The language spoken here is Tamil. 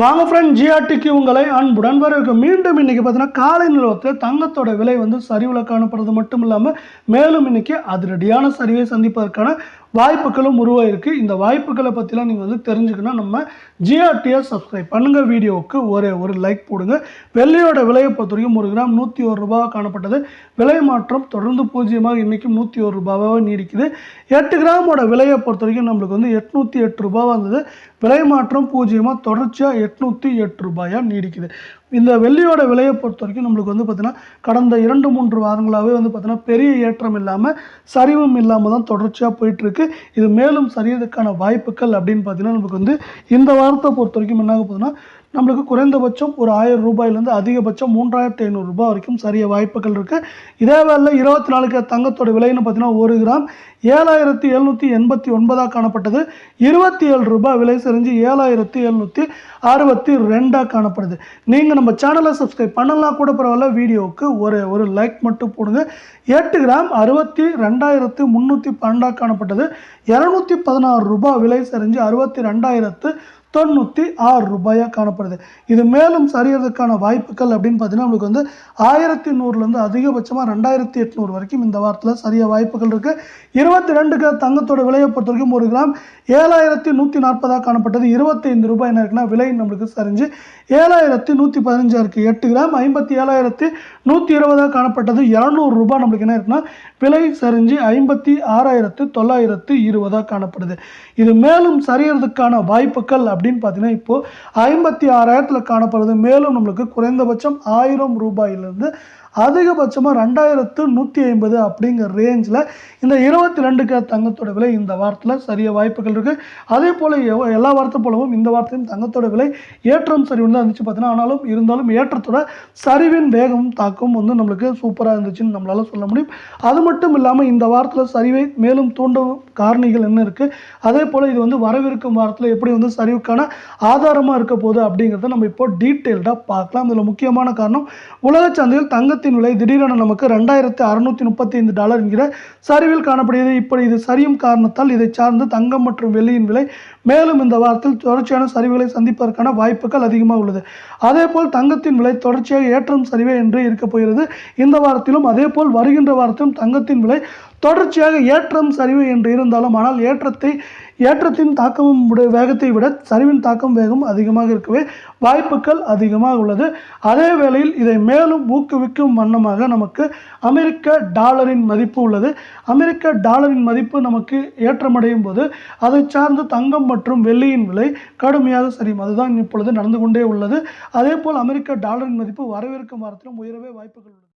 வாங்க ஃப்ரெண்ட் ஜிஆர்டிக்கு உங்களை அன்புடன் வரவேற்கும் மீண்டும் இன்னைக்கு பார்த்தீங்கன்னா காலை நிலவரத்தில் தங்கத்தோட விலை வந்து சரிவில் காணப்படுறது மட்டும் இல்லாமல் மேலும் இன்னைக்கு அதிரடியான சரிவை சந்திப்பதற்கான வாய்ப்புகளும் உருவாயிருக்கு. இந்த வாய்ப்புகளை பற்றிலாம் நீங்கள் வந்து தெரிஞ்சுக்கணும் நம்ம ஜிஆர்டியை சப்ஸ்கிரைப் பண்ணுங்கள் வீடியோவுக்கு ஒரே ஒரு லைக் போடுங்க. வெள்ளையோட விலையை பொறுத்த வரைக்கும் ஒரு கிராம் நூற்றி ஒரு ரூபா காணப்பட்டது. விலை மாற்றம் தொடர்ந்து பூஜ்ஜியமாக இன்றைக்கும் நூற்றி ஒரு ரூபாவாக நீடிக்குது. எட்டு கிராமோட விலையை பொறுத்த வரைக்கும் நம்மளுக்கு வந்து எட்நூற்றி எட்டு ரூபாவாக இருந்தது. விலை மாற்றம் பூஜ்ஜியமாக தொடர்ச்சியாக எட்நூற்றி எட்டு ரூபாயாக நீடிக்குது. இந்த வெள்ளியோட விலையை பொறுத்த வரைக்கும் நம்மளுக்கு வந்து பார்த்திங்கன்னா கடந்த இரண்டு மூன்று வாரங்களாகவே வந்து பார்த்திங்கன்னா பெரிய ஏற்றம் இல்லாமல் சரிவும் இல்லாமல் தான் தொடர்ச்சியாக போயிட்டுருக்கு. இது மேலும் சரியதுக்கான வாய்ப்புகள் அப்படின்னு பார்த்தீங்கன்னா நமக்கு வந்து இந்த வாரத்தை பொறுத்த வரைக்கும் என்ன ஆக போகுதுன்னா நம்மளுக்கு குறைந்தபட்சம் ஒரு ஆயிரம் ரூபாயிலேருந்து அதிகபட்சம் மூன்றாயிரத்தி ஐநூறுரூபா வரைக்கும் சரிய வாய்ப்புகள் இருக்குது இதே வேளையில் இருபத்தி நாலுக்கு தங்கத்தோட விலைன்னு பார்த்தீங்கன்னா ஒரு கிராம் ஏழாயிரத்தி எழுநூற்றி எண்பத்தி ஒன்பதாக காணப்பட்டது. இருபத்தி ஏழு ரூபாய் விலை செறிஞ்சு ஏழாயிரத்தி எழுநூற்றி அறுபத்தி ரெண்டாக காணப்படுது. நீங்கள் நம்ம சேனலை சப்ஸ்கிரைப் பண்ணலாம் கூட பரவாயில்ல வீடியோவுக்கு ஒரு ஒரு லைக் மட்டும் போடுங்க. எட்டு கிராம் அறுபத்தி ரெண்டாயிரத்து முந்நூற்றி பன்னெண்டாக காணப்பட்டது. இரநூத்தி பதினாறு ரூபாய் விலை செறிஞ்சு அறுபத்தி ரெண்டாயிரத்து தொண்ணூற்றி ஆறு ரூபாயாக காணப்படுது. இது மேலும் சரியறதுக்கான வாய்ப்புகள் அப்படின்னு பார்த்தீங்கன்னா நம்மளுக்கு வந்து ஆயிரத்தி நூறுலேருந்து அதிகபட்சமாக ரெண்டாயிரத்தி எட்நூறு வரைக்கும் இந்த வாரத்தில் சரிய வாய்ப்புகள் இருக்குது இருபத்தி ரெண்டு ரெண்டுக்கு தங்கத்தோட விலையை பொறுத்த வரைக்கும் ஒரு கிராம் ஏழாயிரத்தி நூற்றி நாற்பதாக காணப்பட்டது. இருபத்தைந்து ரூபாய் என்ன இருக்குன்னா விலை நம்மளுக்கு சரிஞ்சு ஏழாயிரத்தி நூற்றி பதினஞ்சாக இருக்குது எட்டு கிராம் ஐம்பத்தி ஏழாயிரத்தி நூற்றி இருபதாக காணப்பட்டது. இரநூறு ரூபாய் நம்மளுக்கு என்ன இருக்குன்னா விலை சரிஞ்சு ஐம்பத்தி ஆறாயிரத்து தொள்ளாயிரத்து இருபதாக காணப்படுது. இது மேலும் சரியறதுக்கான வாய்ப்புகள் அப்படின்னு பார்த்தீங்கன்னா இப்போது ஐம்பத்தி ஆறாயிரத்தில் காணப்படுது. மேலும் நம்மளுக்கு குறைந்தபட்சம் ஆயிரம் ரூபாயிலிருந்து அதிகபட்சமாக ரெண்டாயிரத்து நூற்றி ஐம்பது அப்படிங்கிற ரேஞ்சில் இந்த இருபத்தி ரெண்டுக்கு தங்கத்தோட விலை இந்த வாரத்தில் சரிய வாய்ப்புகள் இருக்குது அதே போல் எல்லா வாரத்தை போலவும் இந்த வாரத்தையும் தங்கத்தோட விலை ஏற்றம் சரிவுன்னு தான் இருந்துச்சு பார்த்தீங்கன்னா ஆனாலும் இருந்தாலும் ஏற்றத்தோட சரிவின் வேகம் தாக்கம் வந்து நம்மளுக்கு சூப்பராக இருந்துச்சுன்னு நம்மளால் சொல்ல முடியும். அது மட்டும் இல்லாமல் இந்த வாரத்தில் சரிவை மேலும் தூண்டும் காரணிகள் என்ன இருக்குது அதே போல் இது வந்து வரவிருக்கும் வாரத்தில் எப்படி வந்து சரிவுக்கான ஆதாரமாக இருக்க போகுது அப்படிங்கிறத நம்ம இப்போ டீட்டெயில்டாக பார்க்கலாம். இதில் முக்கியமான காரணம் உலக சந்தையில் தங்கத்தின் விலை திடீரென நமக்கு ரெண்டாயிரத்தி அறுநூற்றி முப்பத்தி ஐந்து டாலர் என்கிற சரிவில் காணப்படுகிறது. இப்படி இது சரியும் காரணத்தால் இதை சார்ந்து தங்கம் மற்றும் வெள்ளியின் விலை மேலும் இந்த வாரத்தில் தொடர்ச்சியான சரிவுகளை சந்திப்பதற்கான வாய்ப்புகள் அதிகமாக உள்ளது. அதேபோல் தங்கத்தின் விலை தொடர்ச்சியாக ஏற்றம் சரிவே என்று இருக்கப் போகிறது. இந்த வாரத்திலும் அதேபோல் வருகின்ற வாரத்திலும் தங்கத்தின் விலை தொடர்ச்சியாக ஏற்றம் சரிவு என்று இருந்தாலும் ஆனால் ஏற்றத்தை ஏற்றத்தின் தாக்கமும் வேகத்தை விட சரிவின் தாக்கம் வேகம் அதிகமாக இருக்கவே வாய்ப்புகள் அதிகமாக உள்ளது. அதே வேளையில் இதை மேலும் ஊக்குவிக்கும் வண்ணமாக நமக்கு அமெரிக்க டாலரின் மதிப்பு உள்ளது. அமெரிக்க டாலரின் மதிப்பு நமக்கு ஏற்றமடையும் போது அதை சார்ந்து தங்கம் மற்றும் வெள்ளியின் விலை கடுமையாக சரியும். அதுதான் இப்பொழுது நடந்து கொண்டே உள்ளது. அதே போல் அமெரிக்க டாலரின் மதிப்பு வரவிருக்கும் வாரத்திலும் உயரவே வாய்ப்புகள் உள்ளது.